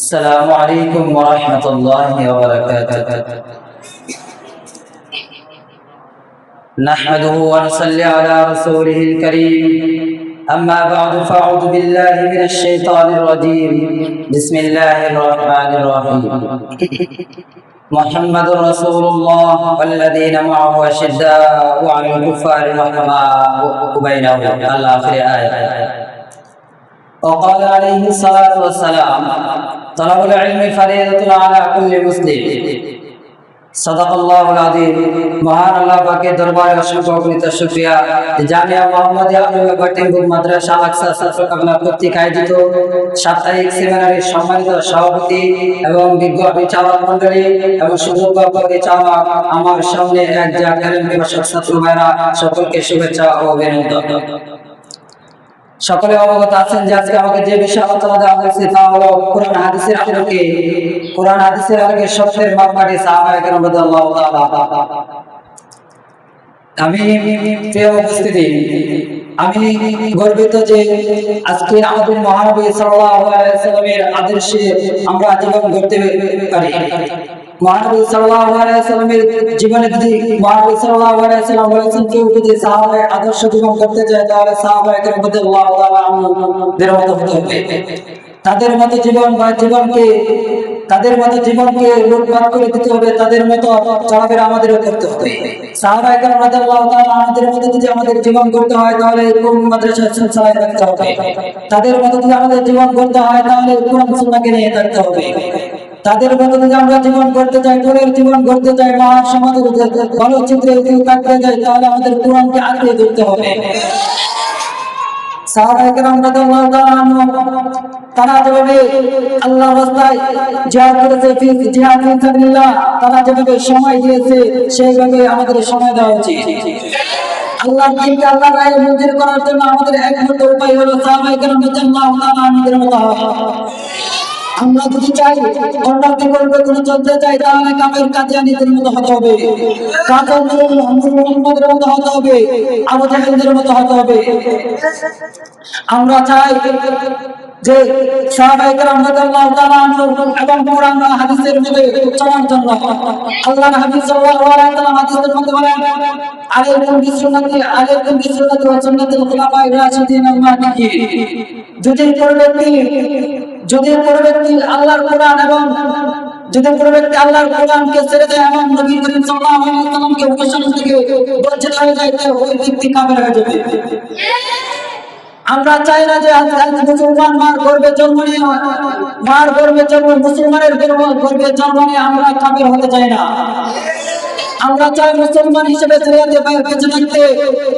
السلام عليكم ورحمة الله وبركاته. نحمده ونصلي على رسوله الكريم. أما بعد فأعوذ بالله من الشيطان الرجيم. بسم الله الرحمن الرحيم. محمد رسول الله والذين معه أشداء على الكفار رحماء بينهم. الآخر آية وقال عليه الصلاة والسلام তলাবুল ইলমি ফারিয়াতুন আলা কুল্লি মুসলিম। সাদাকাল্লাহুল আযীম। মহান আল্লাহ পাকের দরবারে অসংখ্য অগণিত শুকরিয়া। জামিয়া মুহাম্মদিয়া আলিয়া বাটিমপুর মাদ্রাসা আকসা ছাত্র কামনা কর্তৃক আয়োজিত সাপ্তাহিক সেমিনারের সম্মানিত সভাপতি এবং বিজ্ঞ বিচারক মণ্ডলী এবং সুযোগ্য পরিচালক আমার সামনে এক জায়গায় প্রশাসক ছাত্র ভাইরা সকলকে শুভেচ্ছা ও অভিনন্দন। সকলে অবগত আছেন যে আজকে আমাকে যে বিষয়ে আলোচনা দেওয়া হয়েছে তা হলো কোরআন হাদিসের আলোকে কোরআন হাদিসের আলোকে সত্যের মাপকাঠি সাহাবা একরাম রাদিয়াল্লাহু তাআলা আমি প্রিয় উপস্থিতি, আমি গর্বিত যে আজকে আমাদের মহানবী আদর্শে আমরা জীবন গড়তে পারি। মতো তাদের মতো জীবন বা জীবনকে, তাদের মতো জীবনকে লুটপাট করে দিতে হবে, তাদের মতো চলাফেরা আমাদেরও করতে হবে। সাহাবায়ে আমাদের মতো যদি আমাদের জীবন করতে হয়, তাহলে কোন তাদের মতো যদি আমাদের জীবন করতে হয়, তাহলে সুন্নাহকে নিয়ে থাকতে হবে? তাদের যদি আমরা জীবন করতে চাই পরের জীবন করতে চাই, মহান সমাজের ভালো চিত্রে যদি থাকতে চাই তাহলে আমাদের কোরআনকে আঁকড়ে ধরতে হবে। সময় দিয়েছে আমাদের সময় দেওয়া উচিত। আল্লাহ আল্লাহ রায়ে করার জন্য আমাদের উপায় হলো রাদিয়াল্লাহু মতো হওয়া আমরা যদি চাই অন্যকে করবে, কোনো চলতে চাই, তাহলে কামের কাদিয়ানিদের মতো হতে হবে। কাদের মোহাম্মদের মতো হতে হবে, আবু জাহেলদের মতো হতে হবে। আমরা চাই যে তাআলা এবং হাদিসের মধ্যে চলার জন্য আল্লাহর হাবিব হাদিসের মধ্যে বলেন আলাইকুম বিসুন্নতি আলাইকুম বিসুন্নতি ওয়া সুন্নাতিল খুলাফায়ে রাশিদিন ব্যক্তি যদি কোনো ব্যক্তি আল্লাহর কোরআন এবং যদি কোনো ব্যক্তি আল্লাহর কোরআনকে ছেড়ে দেয় এবং নবী করিম সাল্লাল্লাহু আলাইহি ওয়াসাল্লামকে অনুসরণ থেকে বঞ্চিত হয়ে যায় তো ওই ব্যক্তি কাফের হয়ে যাবে। আমরা চাই না যে আজ আজ মুসলমান মার গর্বে জন্ম নিয়ে, মার গর্বে জন্ম মুসলমানের গর্বে জন্ম নিয়ে আমরা কাফের হতে চাই না। আমরা চাই মুসলমান হিসেবে বেঁচে থাকতে,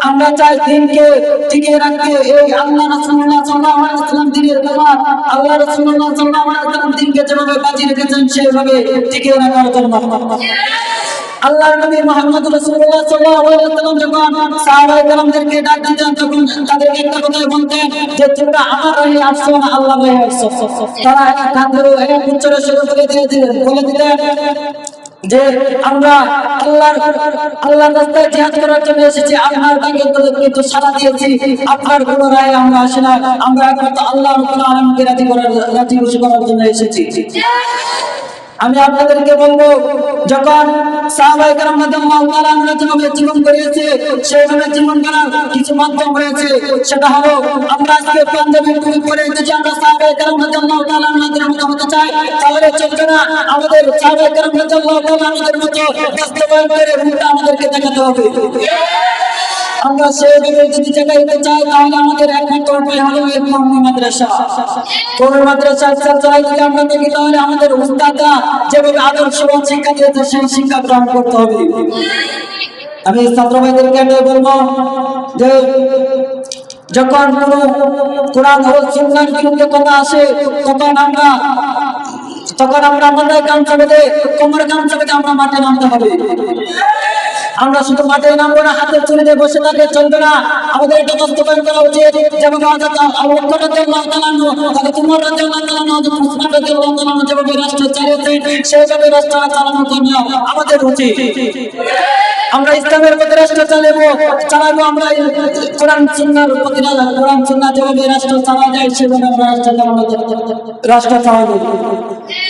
আমরা চাই দিনকে টিকিয়ে রাখতে। এই আল্লাহ আলাইহি ওয়াসাল্লাম দিনের ব্যাপার আল্লাহ আলাইহি ওয়াসাল্লাম দিনকে যেভাবে বাঁচিয়ে রেখেছেন সেভাবে টিকিয়ে রাখার জন্য। আল্লাহর নবী মুহাম্মদ রাসূলুল্লাহ সাল্লাল্লাহু আলাইহি ওয়াসাল্লাম যখন সাহাবায়ে কেরামদেরকে ডাক দিতেন, তখন তাদেরকে একটা কথা বলতেন যে, তোমরা আমার রাহে আসছো না, আল্লাহ রাহে আসছো। তারা এক কান এক উচ্চারণ শুরু করে দিয়ে দিলেন, বলে দিতেন যে আমরা আল্লাহর আল্লাহর রাস্তায় জিহাদ করার জন্য এসেছি আপনার ডাকে কিন্তু সাড়া দিয়েছি, আপনার কোনো রায় আমরা আসি না। আমরা একমাত্র আল্লাহর কোনো আলমকে রাজি করার রাজি খুশি করার জন্য এসেছি। আমি আপনাদেরকে বলব, যখন যেভাবে জীবন করিয়েছে সেইভাবে জীবন করার কিছু মাধ্যম রয়েছে। সেটা হলো, আমরা আজকে পাঞ্জাবি পরে যদি আমরা সাহাবায়ে কেরাম রাদিয়াল্লাহু তাআলা আনহুদের মতো হতে না, আমাদের সাহাবায়ে কেরাম রাদিয়াল্লাহু তাআলা আনহুদের মতো বাস্তবায়ন করে আমাদেরকে দেখাতে হবে। আমরা সেইভাবে যদি জায়গাতে চাই, তাহলে আমাদের একমাত্র উপায় হলো এই কওমি মাদ্রাসা। কওমি মাদ্রাসা চালাই যদি আমরা দেখি, তাহলে আমাদের উস্তাদরা যেভাবে আদর্শবান শিক্ষা দিয়েছে, সেই শিক্ষা গ্রহণ করতে হবে। আমি ছাত্র ভাইদেরকে আমি বলব যে, যখন কোনো কোরআন ও সুন্নাহর বিরুদ্ধে কথা আসে, তখন আমরা তখন আমরা আমাদের গান চাপে কোমর গান চাপে আমরা মাঠে নামতে হবে। আমরা শুধু মাঠে নামবো না হাতে চুরিতে বসে থাকলে চলবে না। আমাদের এটা বাস্তবায়ন করা উচিত যেমন আমরা ইসলামের প্রতি রাষ্ট্র চালাবো চালাবো আমরা কোরআন সুন্নার প্রতি কোরআন সুন্না যেভাবে রাষ্ট্র চালা যায়, সেভাবে আমরা রাষ্ট্র চালানো রাষ্ট্র চালাবো।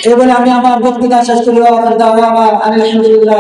এই বলে আমি আমার বক্তৃতা শেষ করি আলহামদুলিল্লাহ